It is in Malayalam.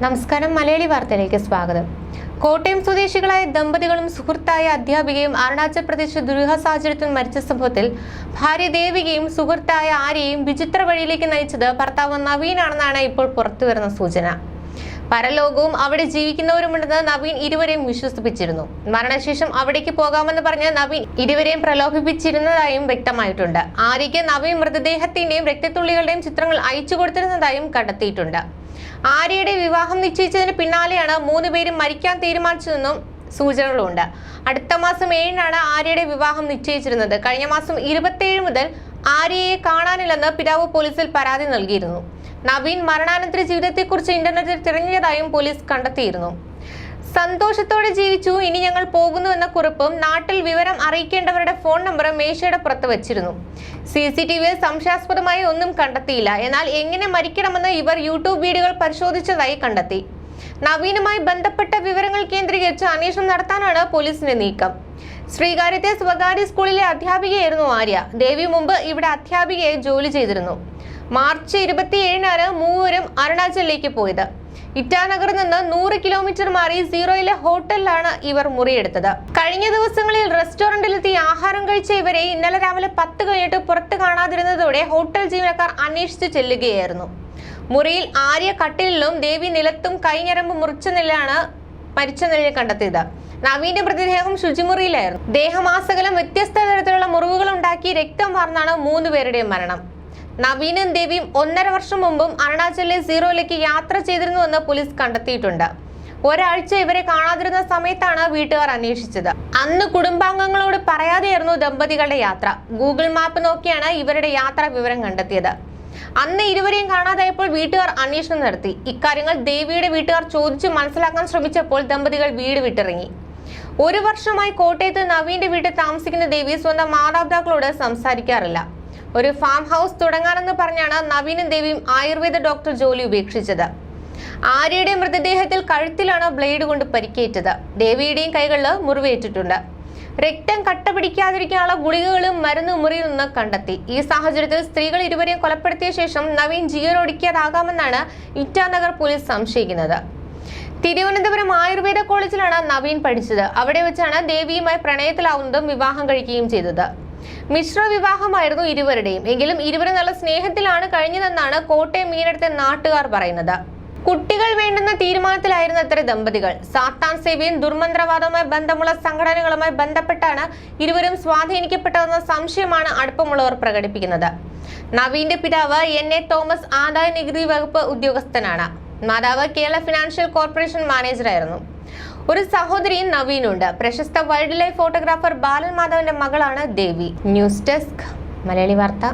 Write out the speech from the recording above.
നമസ്കാരം. മലയാളി വാർത്തയിലേക്ക് സ്വാഗതം. കോട്ടയം സ്വദേശികളായ ദമ്പതികളും സുഹൃത്തായ അധ്യാപികയും അരുണാചൽ പ്രദേശ് ദുരൂഹ സാഹചര്യത്തിൽ മരിച്ച സംഭവത്തിൽ ഭാര്യ ദേവികയും സുഹൃത്തായ ആര്യയും വിചിത്ര വഴിയിലേക്ക് നയിച്ചത് ഭർത്താവ് നവീനാണെന്നാണ് ഇപ്പോൾ പുറത്തുവരുന്ന സൂചന. പരലോകവും അവിടെ ജീവിക്കുന്നവരുമുണ്ടെന്ന് നവീൻ ഇരുവരെയും വിശ്വസിപ്പിച്ചിരുന്നു. മരണശേഷം അവിടേക്ക് പോകാമെന്ന് പറഞ്ഞ് നവീൻ ഇരുവരെയും പ്രലോഭിപ്പിച്ചിരുന്നതായും വ്യക്തമായിട്ടുണ്ട്. ആര്യയ്ക്ക് നവീൻ മൃതദേഹത്തിന്റെയും രക്തത്തുള്ളികളുടെയും ചിത്രങ്ങൾ അയച്ചു കൊടുത്തിരുന്നതായും കണ്ടെത്തിയിട്ടുണ്ട്. ആര്യയുടെ വിവാഹം നിശ്ചയിച്ചതിന് പിന്നാലെയാണ് മൂന്ന് പേരും മരിക്കാൻ തീരുമാനിച്ചതെന്നും സൂചനകളുണ്ട്. അടുത്ത മാസം ഏഴിനാണ് ആര്യയുടെ വിവാഹം നിശ്ചയിച്ചിരുന്നത്. കഴിഞ്ഞ മാസം ഇരുപത്തിയേഴ് മുതൽ ആര്യയെ കാണാനില്ലെന്ന് പിതാവ് പോലീസിൽ പരാതി നൽകിയിരുന്നു. നവീൻ മരണാനന്തര ജീവിതത്തെക്കുറിച്ച് ഇന്റർനെറ്റിൽ തിരഞ്ഞതായും പോലീസ് കണ്ടെത്തിയിരുന്നു. സന്തോഷത്തോടെ ജീവിച്ചു. ഇനി ഞങ്ങൾ പോകുന്നു എന്ന കുറിപ്പും നാട്ടിൽ വിവരം അറിയിക്കേണ്ടവരുടെ ഫോൺ നമ്പറും മേശയുടെ പുറത്ത് വെച്ചിരുന്നു. സി സി ടി വിയിൽ സംശയാസ്പദമായി ഒന്നും കണ്ടെത്തിയില്ല. എന്നാൽ എങ്ങനെ മരിക്കണമെന്ന് ഇവർ യൂട്യൂബ് വീഡിയോകൾ പരിശോധിച്ചതായി കണ്ടെത്തി. നവീനുമായി ബന്ധപ്പെട്ട വിവരങ്ങൾ കേന്ദ്രീകരിച്ച് അന്വേഷണം നടത്താനാണ് പോലീസിന്റെ നീക്കം. ശ്രീകാര്യത്തെ സ്വകാര്യ സ്കൂളിലെ അധ്യാപികയായിരുന്നു ആര്യ. ദേവി മുമ്പ് ഇവിടെ അധ്യാപികയായി ജോലി ചെയ്തിരുന്നു. മാർച്ച് ഇരുപത്തിയേഴിനാണ് മൂവരും അരുണാചലിലേക്ക് പോയത്. ഇറ്റാനഗറിൽ നിന്ന് നൂറ് കിലോമീറ്റർ മാറി സീറോയിലെ ഹോട്ടലിലാണ് ഇവർ മുറിയെടുത്തത്. കഴിഞ്ഞ ദിവസങ്ങളിൽ റെസ്റ്റോറന്റിലെത്തി ആഹാരം കഴിച്ച ഇവരെ ഇന്നലെ രാവിലെ പത്ത് കഴിഞ്ഞിട്ട് പുറത്ത് കാണാതിരുന്നതോടെ ഹോട്ടൽ ജീവനക്കാർ അന്വേഷിച്ചു ചെല്ലുകയായിരുന്നു. മുറിയിൽ ആര്യ കട്ടിലിലും ദേവി നിലത്തും കൈഞ്ഞരമ്പ് മുറിച്ച നിലയാണ് മരിച്ച നിലയിൽ കണ്ടെത്തിയത്. നവീന്റെ മൃതദേഹം ശുചിമുറിയിലായിരുന്നു ദേഹമാസകലം വ്യത്യസ്ത തരത്തിലുള്ള മുറിവുകൾ ഉണ്ടാക്കി രക്തം വാർന്നാണ് മൂന്നുപേരുടെയും മരണം. നവീനും ദേവിയും ഒന്നര വർഷം മുമ്പും അരുണാചലിലെ സീറോയിലേക്ക് യാത്ര ചെയ്തിരുന്നുവെന്ന് പോലീസ് കണ്ടെത്തിയിട്ടുണ്ട്. ഒരാഴ്ച ഇവരെ കാണാതിരുന്ന സമയത്താണ് വീട്ടുകാർ അന്വേഷിച്ചത്. അന്ന് കുടുംബാംഗങ്ങളോട് പറയാതെയായിരുന്നു ദമ്പതികളുടെ യാത്ര. ഗൂഗിൾ മാപ്പ് നോക്കിയാണ് ഇവരുടെ യാത്രാ വിവരം കണ്ടെത്തിയത്. അന്ന് ഇരുവരെയും കാണാതായപ്പോൾ വീട്ടുകാർ അന്വേഷണം നടത്തി. ഇക്കാര്യങ്ങൾ ദേവിയുടെ വീട്ടുകാർ ചോദിച്ച് മനസ്സിലാക്കാൻ ശ്രമിച്ചപ്പോൾ ദമ്പതികൾ വീട് വിട്ടിറങ്ങി. ഒരു വർഷമായി കോട്ടയത്ത് നവീന്റെ വീട്ടിൽ താമസിക്കുന്ന ദേവി സ്വന്തം മാതാപിതാക്കളോട് സംസാരിക്കാറില്ല. ഒരു ഫാം ഹൗസ് തുടങ്ങാനെന്ന് പറഞ്ഞാണ് നവീനും ദേവിയും ആയുർവേദ ഡോക്ടർ ജോലി ഉപേക്ഷിച്ചത്. ആര്യയുടെ മൃതദേഹത്തിൽ കഴുത്തിലാണ് ബ്ലേഡ് കൊണ്ട് പരിക്കേറ്റത്. ദേവിയുടെയും കൈകളിൽ മുറിവേറ്റിട്ടുണ്ട്. രക്തം കട്ട പിടിക്കാതിരിക്കാനുള്ള ഗുളികകളും മരുന്ന് മുറിയിൽ നിന്ന് കണ്ടെത്തി. ഈ സാഹചര്യത്തിൽ സ്ത്രീകൾ ഇരുവരെയും കൊലപ്പെടുത്തിയ ശേഷം നവീൻ ജീവനൊടുക്കിയതാകാമെന്നാണ് ഇറ്റാനഗർ പോലീസ് സംശയിക്കുന്നത്. തിരുവനന്തപുരം ആയുർവേദ കോളേജിലാണ് നവീൻ പഠിച്ചത്. അവിടെ വെച്ചാണ് ദേവിയുമായി പ്രണയത്തിലാവുന്നതും വിവാഹം കഴിക്കുകയും ചെയ്തത്. മിശ്ര വിവാഹമായിരുന്നു ഇരുവരുടെയും. എങ്കിലും ഇരുവരും നല്ല സ്നേഹത്തിലാണ് കഴിഞ്ഞതെന്നാണ് കോട്ടയം മീനടുത്തെ നാട്ടുകാർ പറയുന്നത്. കുട്ടികൾ വേണ്ടെന്ന തീരുമാനത്തിലായിരുന്നു അത്ര ദമ്പതികൾ. സാത്താൻ സേവയും ദുർമന്ത്രവാദവുമായി ബന്ധമുള്ള സംഘടനകളുമായി ബന്ധപ്പെട്ടാണ് ഇരുവരും സ്വാധീനിക്കപ്പെട്ടതെന്ന സംശയമാണ് അടുപ്പമുള്ളവർ പ്രകടിപ്പിക്കുന്നത്. നവീന്റെ പിതാവ് എൻ. എ. തോമസ് ആദായ നികുതി വകുപ്പ് ഉദ്യോഗസ്ഥനാണ്. മാതാവ് കേരള ഫിനാൻഷ്യൽ കോർപ്പറേഷൻ മാനേജറായിരുന്നു ഒരു സഹോദരി നവീനുണ്ട്. പ്രശസ്ത വൈൽഡ് ലൈഫ് ഫോട്ടോഗ്രാഫർ ബാലൻ മാധവന്റെ മകളാണ് ദേവി. News desk. മലയാളി വാർത്ത.